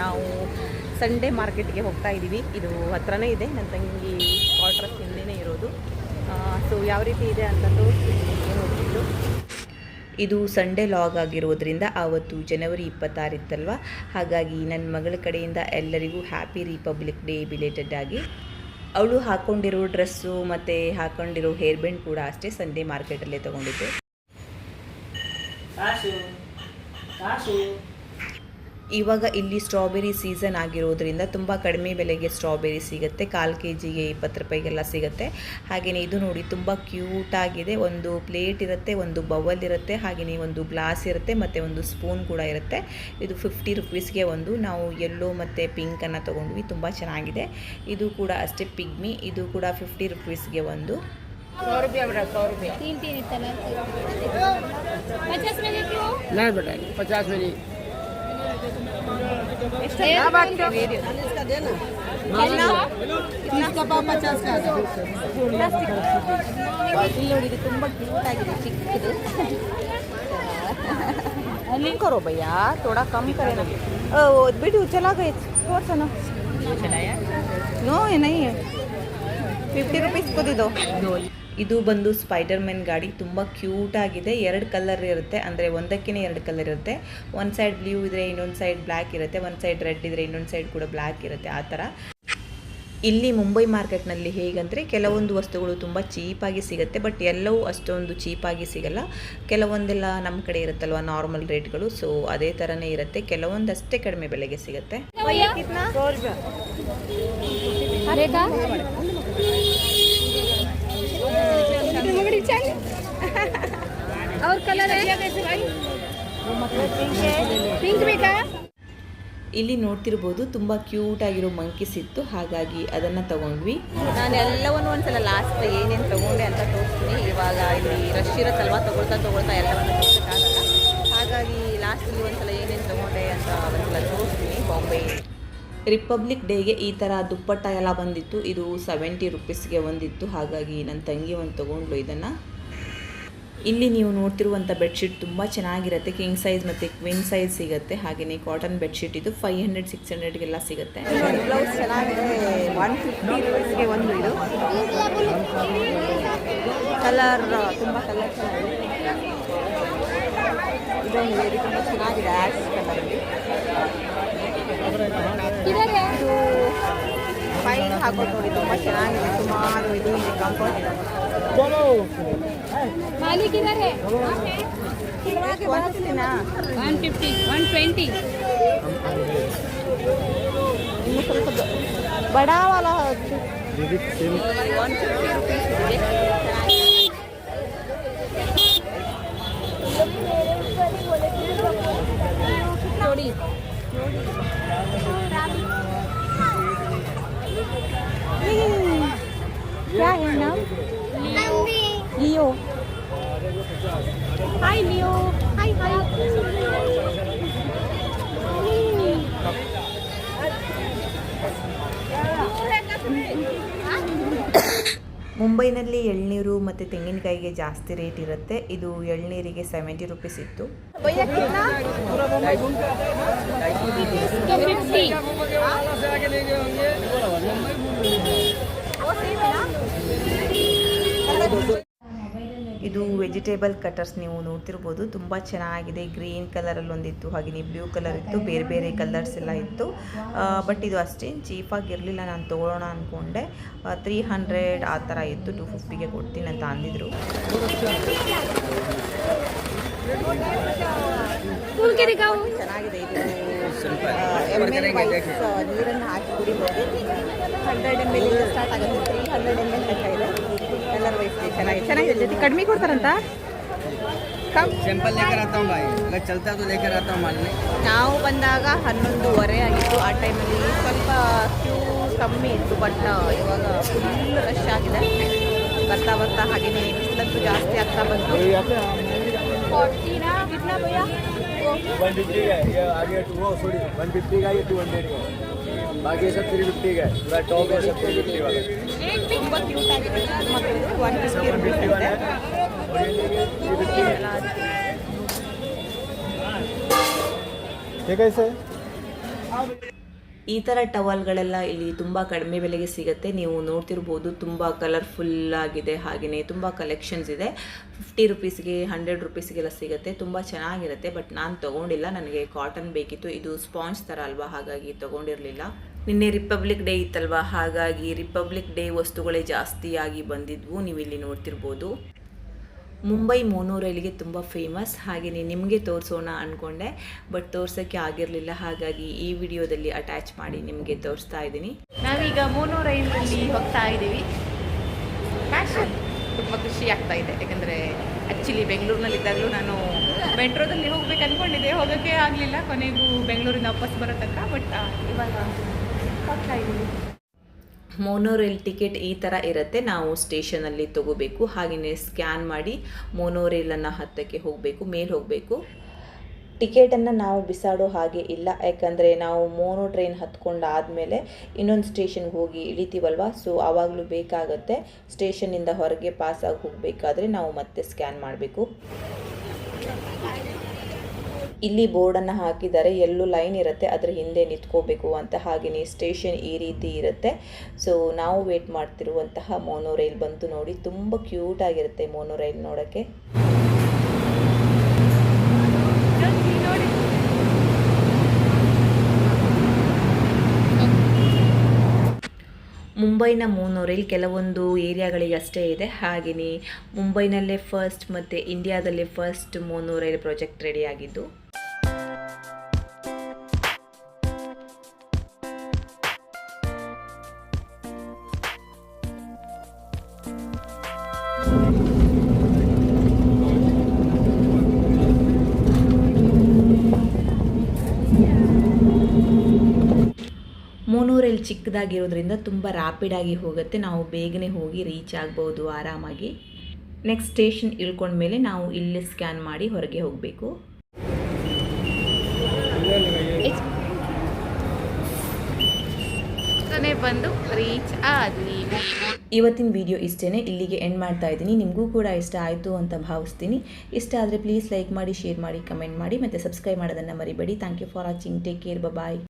ನಾವು ಸಂಡೇ ಮಾರ್ಕೆಟ್ಗೆ ಹೋಗ್ತಾ ಇದ್ದೀವಿ ಇದು ಹತ್ರನೇ ಇದೆ. ನನ್ನ ತಂಗಿ ಕ್ವಾರ್ಟರ್ಸ್ ಹಿಂದೆನೇ ಇರೋದು. ಸೊ ಯಾವ ರೀತಿ ಇದೆ ಅಂತ ತೋರಿಸ್ತೀನಿ ನೋಡ್ಬಿಟ್ಟು ಇದು ಸಂಡೇ ಲಾಗ್ ಆಗಿರೋದ್ರಿಂದ ಆವತ್ತು ಜನವರಿ ಇಪ್ಪತ್ತಾರಿತ್ತಲ್ವ? ಹಾಗಾಗಿ ನನ್ನ ಮಗಳ ಕಡೆಯಿಂದ ಎಲ್ಲರಿಗೂ ಹ್ಯಾಪಿ ರಿಪಬ್ಲಿಕ್ ಡೇ ಬಿಲೇಟೆಡ್ ಆಗಿ. ಅವಳು ಹಾಕ್ಕೊಂಡಿರೋ ಡ್ರೆಸ್ಸು ಮತ್ತು ಹಾಕ್ಕೊಂಡಿರೋ ಹೇರ್ ಬ್ಯಾಂಡ್ ಕೂಡ ಅಷ್ಟೇ ಸಂಡೇ ಮಾರ್ಕೆಟಲ್ಲೇ ತೊಗೊಂಡಿದ್ದೆ. ಕಾಸು ಕಾಸು ಇವಾಗ ಇಲ್ಲಿ ಸ್ಟ್ರಾಬೆರಿ ಸೀಸನ್ ಆಗಿರೋದ್ರಿಂದ ತುಂಬ ಕಡಿಮೆ ಬೆಲೆಗೆ ಸ್ಟ್ರಾಬೆರಿ ಸಿಗುತ್ತೆ. ಕಾಲು ಕೆ ಜಿಗೆ ಇಪ್ಪತ್ತು ರೂಪಾಯಿಗೆಲ್ಲ ಸಿಗುತ್ತೆ. ಹಾಗೆಯೇ ಇದು ನೋಡಿ ತುಂಬ ಕ್ಯೂಟ್ ಆಗಿದೆ. ಒಂದು ಪ್ಲೇಟ್ ಇರುತ್ತೆ ಒಂದು ಬವಲ್ ಇರುತ್ತೆ ಹಾಗೆಯೇ ಒಂದು ಗ್ಲಾಸ್ ಇರುತ್ತೆ ಮತ್ತು ಒಂದು ಸ್ಪೂನ್ ಕೂಡ ಇರುತ್ತೆ. ಇದು ಫಿಫ್ಟಿ ರುಪೀಸ್ಗೆ ಒಂದು. ನಾವು ಯೆಲ್ಲೋ ಮತ್ತು ಪಿಂಕನ್ನು ತೊಗೊಂಡ್ವಿ. ತುಂಬ ಚೆನ್ನಾಗಿದೆ. ಇದು ಕೂಡ ಅಷ್ಟೇ ಪಿಗ್ಮಿ. ಇದು ಕೂಡ ಫಿಫ್ಟಿ ರುಪೀಸ್ಗೆ ಒಂದು. सौ करो भैया थोड़ा कम करे ना बेटी चला गए और सुनो नो ये नहीं है फिफ्टी रुपीज़ को दे दो ಇದು ಬಂದು ಸ್ಪೈಡರ್ ಮ್ಯಾನ್ ಗಾಡಿ ತುಂಬ ಕ್ಯೂಟ್ ಆಗಿದೆ. ಎರಡು ಕಲರ್ ಇರುತ್ತೆ. ಅಂದರೆ ಒಂದಕ್ಕಿಂತ ಎರಡು ಕಲರ್ ಇರುತ್ತೆ. ಒಂದು ಸೈಡ್ ಬ್ಲೂ ಇದ್ರೆ ಇನ್ನೊಂದು ಸೈಡ್ ಬ್ಲ್ಯಾಕ್ ಇರುತ್ತೆ. ಒಂದು ಸೈಡ್ ರೆಡ್ ಇದ್ರೆ ಇನ್ನೊಂದು ಸೈಡ್ ಕೂಡ ಬ್ಲ್ಯಾಕ್ ಇರುತ್ತೆ. ಆ ಥರ. ಇಲ್ಲಿ ಮುಂಬೈ ಮಾರ್ಕೆಟ್ನಲ್ಲಿ ಹೇಗಂದರೆ ಕೆಲವೊಂದು ವಸ್ತುಗಳು ತುಂಬ ಚೀಪಾಗಿ ಸಿಗುತ್ತೆ. ಬಟ್ ಎಲ್ಲವೂ ಅಷ್ಟೊಂದು ಚೀಪಾಗಿ ಸಿಗಲ್ಲ. ಕೆಲವೊಂದೆಲ್ಲ ನಮ್ಮ ಕಡೆ ಇರುತ್ತಲ್ವ ನಾರ್ಮಲ್ ರೇಟ್ಗಳು ಸೊ ಅದೇ ಥರನೇ ಇರುತ್ತೆ. ಕೆಲವೊಂದಷ್ಟೇ ಕಡಿಮೆ ಬೆಲೆಗೆ ಸಿಗುತ್ತೆ. ಅವ್ರ ಕಲರ್ ಪಿಂಕ್ ಬೇಕಾ ಇಲ್ಲಿ ನೋಡ್ತಿರ್ಬೋದು ತುಂಬಾ ಕ್ಯೂಟ್ ಆಗಿರೋ ಮಂಕೀಸ್ ಇತ್ತು. ಹಾಗಾಗಿ ಅದನ್ನ ತಗೊಂಡ್ವಿ. ನಾನು ಎಲ್ಲವನ್ನೂ ಒಂದ್ಸಲ ಲಾಸ್ಟ್ ಏನೇನು ತಗೊಂಡೆ ಅಂತ ತೋರಿಸ್ತೀನಿ. ಇವಾಗ ಇಲ್ಲಿ ರಶ್ ಇರತ್ತಲ್ವಾ ತಗೊಳ್ತಾ ತಗೊಳ್ತಾ ಎಲ್ಲವನ್ನು ತೋರಿಸೋಕ್ಕಾಗಲ್ಲ. ಹಾಗಾಗಿ ಲಾಸ್ಟಲ್ಲಿ ಒಂದ್ಸಲ ಏನೇನು ತಗೊಂಡೆ ಅಂತ ಒಂದ್ಸಲ ತೋರಿಸ್ತೀನಿ. ಬಾಂಬೆ ರಿಪಬ್ಲಿಕ್ ಡೇಗೆ ಈ ಥರ ದುಪ್ಪಟ್ಟ ಎಲ್ಲ ಬಂದಿತ್ತು. ಇದು ಸೆವೆಂಟಿ ರುಪೀಸ್ಗೆ ಬಂದಿತ್ತು ಹಾಗಾಗಿ ನನ್ನ ತಂಗಿ ಒಂದು ತೊಗೊಂಡ್ಲು ಇದನ್ನು. ಇಲ್ಲಿ ನೀವು ನೋಡ್ತಿರುವಂಥ ಬೆಡ್ಶೀಟ್ ತುಂಬ ಚೆನ್ನಾಗಿರುತ್ತೆ. ಕಿಂಗ್ ಸೈಜ್ ಮತ್ತು ಕ್ವಿನ್ ಸೈಜ್ ಸಿಗುತ್ತೆ. ಹಾಗೆಯೇ ಕಾಟನ್ ಬೆಡ್ಶೀಟ್ ಇದು ಫೈವ್ ಹಂಡ್ರೆಡ್ ಸಿಕ್ಸ್ ಹಂಡ್ರೆಡ್ಗೆಲ್ಲ ಸಿಗುತ್ತೆ. ಒಂದು ಇದು. ಕಲರ್ ತುಂಬ ಕಲರ್ ಇದೊಂದು ತುಂಬ ಚೆನ್ನಾಗಿದೆ ಆ್ಯಸ್ ಇದು ಫೈನ್ ಹಾಕೋದು ನೋಡಿ, ತುಂಬ ಚೆನ್ನಾಗಿದೆ. ಸುಮಾರು ಇದು ಇದೆ. माली किधर है? के बाद से ना वन फिफ्टी वन ट्वेंटी बड़ा वाला क्या है नाम? ಲಿಯೋ ಹಾಯ್ ಲಿಯೋ ಮುಂಬೈನಲ್ಲಿ ಎಳ್ನೀರು ಮತ್ತು ತೆಂಗಿನಕಾಯಿಗೆ ಜಾಸ್ತಿ ರೇಟ್ ಇರುತ್ತೆ. ಇದು ಎಳ್ನೀರಿಗೆ ಸೆವೆಂಟಿ ರುಪೀಸ್ ಇತ್ತು. ಇದು ವೆಜಿಟೇಬಲ್ ಕಟರ್ಸ್ ನೀವು ನೋಡ್ತಿರ್ಬೋದು. ತುಂಬ ಚೆನ್ನಾಗಿದೆ. ಗ್ರೀನ್ ಕಲರಲ್ಲಿ ಒಂದಿತ್ತು ಹಾಗೆಯೇ ಬ್ಲೂ ಕಲರ್ ಇತ್ತು ಬೇರೆ ಬೇರೆ ಕಲರ್ಸ್ ಎಲ್ಲ ಇತ್ತು. ಬಟ್ ಇದು ಅಷ್ಟೇನು ಚೀಪಾಗಿರಲಿಲ್ಲ. ನಾನು ತೊಗೊಳ್ಳೋಣ ಅಂದ್ಕೊಂಡೆ ತ್ರೀ ಹಂಡ್ರೆಡ್ ಆ ಥರ ಇತ್ತು. ಟು ಫಿಫ್ಟಿಗೆ ಕೊಡ್ತೀನಿ ಅಂತ ಅಂದಿದ್ರು. ಚೆನ್ನಾಗಿದೆ ಇದು. ನೀರನ್ನು ಹಾಕಿ ಕುಡಿಬೋದು. ಹಂಡ್ರೆಡ್ ಎಂ ಎಲ್ ಸ್ಟಾರ್ಟ್ ಆಗುತ್ತೆ. ತ್ರೀ ಹಂಡ್ರೆಡ್ ಎಂ ಎಲ್ ಇದೆ. ಚೆನ್ನಾಗಿದೆ ಚೆನ್ನಾಗಿದೆ. ಜೊತೆ ಕಡಿಮೆ ಕೊಡ್ತಾರಂತ? ನಾವು ಬಂದಾಗ ಹನ್ನೊಂದುವರೆ ಆಗಿತ್ತು ಆ ಟೈಮಲ್ಲಿ ಸ್ವಲ್ಪ ಕ್ಯೂ ಕಮ್ಮಿ ಇತ್ತು ಬಟ್ ಇವಾಗ ಫುಲ್ ರಶ್ ಆಗಿದೆ. ಬರ್ತಾ ಬರ್ತಾ ಹಾಗೇನೆ ಬಿಸಿಲಂತೂ ಜಾಸ್ತಿ ಆಗ್ತಾ ಬಂತು. ತುಂಬ ಕ್ಯೂಟ್ ಆಗಿದೆ. ಒನ್ ಫಿಫ್ಟಿ ರುಪೀಸ್ ಇದೆ ಈ ಥರ ಟವಲ್ಗಳೆಲ್ಲ ಇಲ್ಲಿ ತುಂಬ ಕಡಿಮೆ ಬೆಲೆಗೆ ಸಿಗುತ್ತೆ. ನೀವು ನೋಡ್ತಿರ್ಬೋದು ತುಂಬ ಕಲರ್ಫುಲ್ ಆಗಿದೆ ಹಾಗೆಯೇ ತುಂಬ ಕಲೆಕ್ಷನ್ಸ್ ಇದೆ. ಫಿಫ್ಟಿ ರುಪೀಸ್ಗೆ ಹಂಡ್ರೆಡ್ ರುಪೀಸ್ಗೆಲ್ಲ ಸಿಗುತ್ತೆ. ತುಂಬ ಚೆನ್ನಾಗಿರುತ್ತೆ ಬಟ್ ನಾನು ತೊಗೊಂಡಿಲ್ಲ. ನನಗೆ ಕಾಟನ್ ಬೇಕಿತ್ತು. ಇದು ಸ್ಪಾಂಜ್ ಥರ ಅಲ್ವಾ, ಹಾಗಾಗಿ ತೊಗೊಂಡಿರಲಿಲ್ಲ. ನಿನ್ನೆ ರಿಪಬ್ಲಿಕ್ ಡೇ ಇತ್ತಲ್ವಾ? ಹಾಗಾಗಿ ರಿಪಬ್ಲಿಕ್ ಡೇ ವಸ್ತುಗಳೇ ಜಾಸ್ತಿಯಾಗಿ ಬಂದಿದ್ವು. ನೀವು ಇಲ್ಲಿ ನೋಡ್ತಿರ್ಬೋದು. ಮುಂಬೈ ಮೋನೋ ರೈಲಿಗೆ ತುಂಬ ಫೇಮಸ್ ಹಾಗೆಯೇ ನಿಮಗೆ ತೋರಿಸೋಣ ಅಂದ್ಕೊಂಡೆ ಬಟ್ ತೋರ್ಸೋಕ್ಕೆ ಆಗಿರಲಿಲ್ಲ. ಹಾಗಾಗಿ ಈ ವಿಡಿಯೋದಲ್ಲಿ ಅಟ್ಯಾಚ್ ಮಾಡಿ ನಿಮಗೆ ತೋರಿಸ್ತಾ ಇದ್ದೀನಿ. ನಾವೀಗ ಮೋನೋ ರೈಲಿನಲ್ಲಿ ಹೋಗ್ತಾ ಇದ್ದೀವಿ. ಫ್ಯಾಷನ್ ತುಂಬ ಖುಷಿ ಆಗ್ತಾ ಇದೆ. ಯಾಕಂದರೆ ಆ್ಯಕ್ಚುಲಿ ಬೆಂಗಳೂರಿನಲ್ಲಿದ್ದಾಗಲೂ ನಾನು ಮೆಟ್ರೋದಲ್ಲಿ ಹೋಗ್ಬೇಕು ಅಂದ್ಕೊಂಡಿದ್ದೆ ಹೋಗೋಕ್ಕೆ ಆಗಲಿಲ್ಲ. ಕೊನೆಗೂ ಬೆಂಗಳೂರಿಂದ ವಾಪಸ್ ಬರೋ ತನಕ. ಬಟ್ ಇವಾಗ ಮೋನೋ ರೈಲ್ ಟಿಕೆಟ್ ಈ ಥರ ಇರುತ್ತೆ. ನಾವು ಸ್ಟೇಷನಲ್ಲಿ ತಗೋಬೇಕು. ಹಾಗೆಯೇ ಸ್ಕ್ಯಾನ್ ಮಾಡಿ ಮೋನೋ ರೈಲನ್ನು ಹತ್ತಕ್ಕೆ ಹೋಗಬೇಕು, ಮೇಲೆ ಹೋಗಬೇಕು. ಟಿಕೆಟನ್ನು ನಾವು ಬಿಸಾಡೋ ಹಾಗೆ ಇಲ್ಲ. ಯಾಕಂದರೆ ನಾವು ಮೋನೋ ಟ್ರೈನ್ ಹತ್ಕೊಂಡಾದಮೇಲೆ ಇನ್ನೊಂದು ಸ್ಟೇಷನ್ಗೆ ಹೋಗಿ ಇಳಿತೀವಲ್ವ? ಸೊ ಆವಾಗಲೂ ಬೇಕಾಗುತ್ತೆ. ಸ್ಟೇಷನ್ನಿಂದ ಹೊರಗೆ ಪಾಸಾಗಿ ಹೋಗಬೇಕಾದ್ರೆ ನಾವು ಮತ್ತೆ ಸ್ಕ್ಯಾನ್ ಮಾಡಬೇಕು. ಇಲ್ಲಿ ಬೋರ್ಡನ್ನು ಹಾಕಿದ್ದಾರೆ, ಎಲ್ಲೂ ಲೈನ್ ಇರುತ್ತೆ, ಅದರ ಹಿಂದೆ ನಿಂತ್ಕೋಬೇಕು ಅಂತ ಹಾಗೆಯೇ ಸ್ಟೇಷನ್ ಈ ರೀತಿ ಇರುತ್ತೆ. ಸೊ ನಾವು ವೇಟ್ ಮಾಡ್ತಿರುವಂತಹ ಮೋನೋ ರೈಲ್ ಬಂತು ನೋಡಿ, ತುಂಬ ಕ್ಯೂಟ್ ಆಗಿರುತ್ತೆ ಮೋನೋ ರೈಲ್ ನೋಡೋಕ್ಕೆ. ಮುಂಬೈನ ಮೋನೋ ರೈಲ್ ಕೆಲವೊಂದು ಏರಿಯಾಗಳಿಗೆ ಅಷ್ಟೇ ಇದೆ. ಹಾಗೆಯೇ ಮುಂಬೈನಲ್ಲೇ ಫಸ್ಟ್ ಮತ್ತು ಇಂಡಿಯಾದಲ್ಲೇ ಫಸ್ಟ್ ಮೋನೋ ರೈಲ್ ಪ್ರಾಜೆಕ್ಟ್ ರೆಡಿಯಾಗಿದ್ದು ಮೋನೋ ರೈಲ್ ಚಿಕ್ಕದಾಗಿರೋದ್ರಿಂದ ತುಂಬ ರ್ಯಾಪಿಡಾಗಿ ಹೋಗುತ್ತೆ. ನಾವು ಬೇಗನೆ ಹೋಗಿ ರೀಚ್ ಆಗ್ಬೋದು ಆರಾಮಾಗಿ. ನೆಕ್ಸ್ಟ್ ಸ್ಟೇಷನ್ ಇಳ್ಕೊಂಡ್ಮೇಲೆ ನಾವು ಇಲ್ಲೇ ಸ್ಕ್ಯಾನ್ ಮಾಡಿ ಹೊರಗೆ ಹೋಗಬೇಕು. ಬಂದು ರೀಚ್ ಆದ್ವಿ. ಇವತ್ತಿನ ವಿಡಿಯೋ ಇಷ್ಟೇ ಇಲ್ಲಿಗೆ ಎಂಡ್ ಮಾಡ್ತಾ ಇದ್ದೀನಿ. ನಿಮಗೂ ಕೂಡ ಇಷ್ಟ ಆಯಿತು ಅಂತ ಭಾವಿಸ್ತೀನಿ. ಇಷ್ಟ ಆದರೆ ಪ್ಲೀಸ್ ಲೈಕ್ ಮಾಡಿ ಶೇರ್ ಮಾಡಿ ಕಮೆಂಟ್ ಮಾಡಿ ಮತ್ತು ಸಬ್ಸ್ಕ್ರೈಬ್ ಮಾಡೋದನ್ನು ಮರಿಬೇಡಿ. Thank you for watching take care bye